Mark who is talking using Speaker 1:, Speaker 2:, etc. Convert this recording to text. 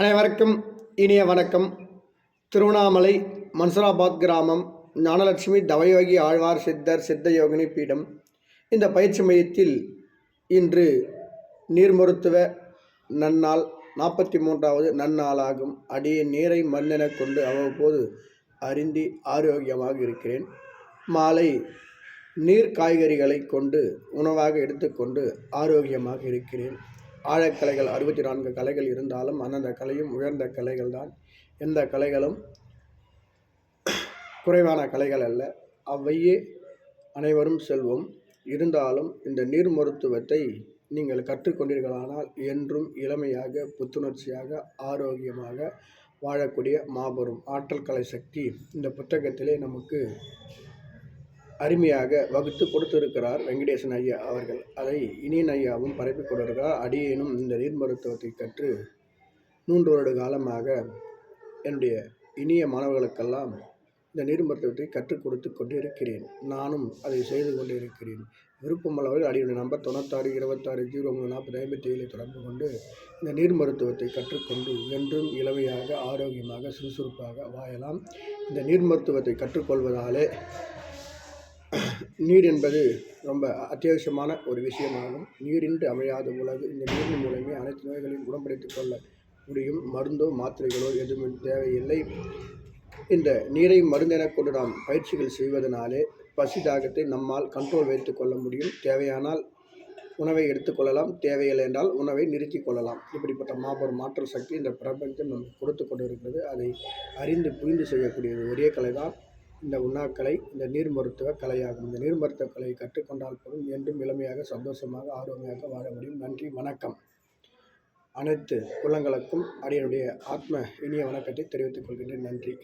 Speaker 1: அனைவருக்கும் இனிய வணக்கம். திருவண்ணாமலை மன்சராபாத் கிராமம் ஞானலட்சுமி தவயோகி ஆழ்வார் சித்தர் சித்த யோகினி பீடம். இந்த பயிற்சி மையத்தில் இன்று நீர் மருத்துவ நன்னாள் நாற்பத்தி மூன்றாவது நன்னாளாகும். அடியே நீரை மண்ணென கொண்டு அவ்வப்போது அருந்தி ஆரோக்கியமாக இருக்கிறேன். மாலை நீர் காய்கறிகளை கொண்டு உணவாக எடுத்துக்கொண்டு ஆரோக்கியமாக இருக்கிறேன். ஆழக்கலைகள் அறுபத்தி நான்கு கலைகள் இருந்தாலும் அந்தந்த கலையும் உயர்ந்த கலைகள் தான் எந்த கலைகளும் குறைவான கலைகள் அல்ல. அவ்வையே அனைவரும் செல்வோம். இருந்தாலும் இந்த நீர் மருத்துவத்தை நீங்கள் கற்றுக்கொண்டீர்களானால் என்றும் இளமையாக புத்துணர்ச்சியாக ஆரோக்கியமாக வாழக்கூடிய மாபெரும் ஆற்றல் கலை சக்தி இந்த புத்தகத்திலே நமக்கு அருமையாக வகுத்து கொடுத்திருக்கிறார் வெங்கடேசன் ஐயா அவர்கள். அதை இனியன் ஐயாவும் பரப்பி கொடுக்கிறார் அடியேனும் இந்த நீர் மருத்துவத்தை கற்று மூன்று வருட காலமாக என்னுடைய இனிய மாணவர்களுக்கெல்லாம் இந்த நீர் மருத்துவத்தை கற்றுக் கொடுத்து கொண்டிருக்கிறேன். நானும் அதை செய்து கொண்டிருக்கிறேன். விருப்பமுள்ளவர்கள் அடியுடைய நம்பர் தொண்ணூத்தாறு இருபத்தாறு ஜீரோ மூணு நாற்பது ஐம்பத்தி ஏழு தொடர்பு கொண்டு இந்த நீர் மருத்துவத்தை கற்றுக்கொண்டு என்றும் இளமையாக ஆரோக்கியமாக சுறுசுறுப்பாக வாழலாம். இந்த நீர் மருத்துவத்தை கற்றுக்கொள்வதாலே நீர் என்பது ரொம்ப அத்தியாவசியமான ஒரு விஷயமாகும். நீரின்றி அமையாத உலகு. இந்த நீரின் மூலமே அனைத்து நோய்களையும் குணப்படுத்திக் கொள்ள முடியும். மருந்தோ மாத்திரைகளோ எதுவும் தேவையில்லை. இந்த நீரை மருந்தென கொண்டு நாம் பயிற்சிகள் செய்வதனாலே பசி தாகத்தை நம்மால் கண்ட்ரோல் வைத்து கொள்ள முடியும். தேவையானால் உணவை எடுத்துக்கொள்ளலாம் தேவையில்லை என்றால் உணவை நிறுத்தி கொள்ளலாம். இப்படிப்பட்ட மாபெரும் மாற்று சக்தி இந்த பிரபஞ்சம் நமக்கு கொடுத்து கொண்டு இருக்கிறது அதை அறிந்து புரிந்து செய்யக்கூடியது ஒரே கலை தான் இந்த உண்ணாக்கலை இந்த நீர் மருத்துவ கலையாகும். இந்த நீர் மருத்துவ கலையை கற்றுக்கொண்டால் போதும். என்றும் இளமையாக சந்தோஷமாக ஆரோக்கியமாக வாழ முடியும். நன்றி வணக்கம். அனைத்து குலங்களுக்கும் அடியனுடைய ஆத்ம இனிய வணக்கத்தை தெரிவித்துக் கொள்கின்றேன். நன்றி.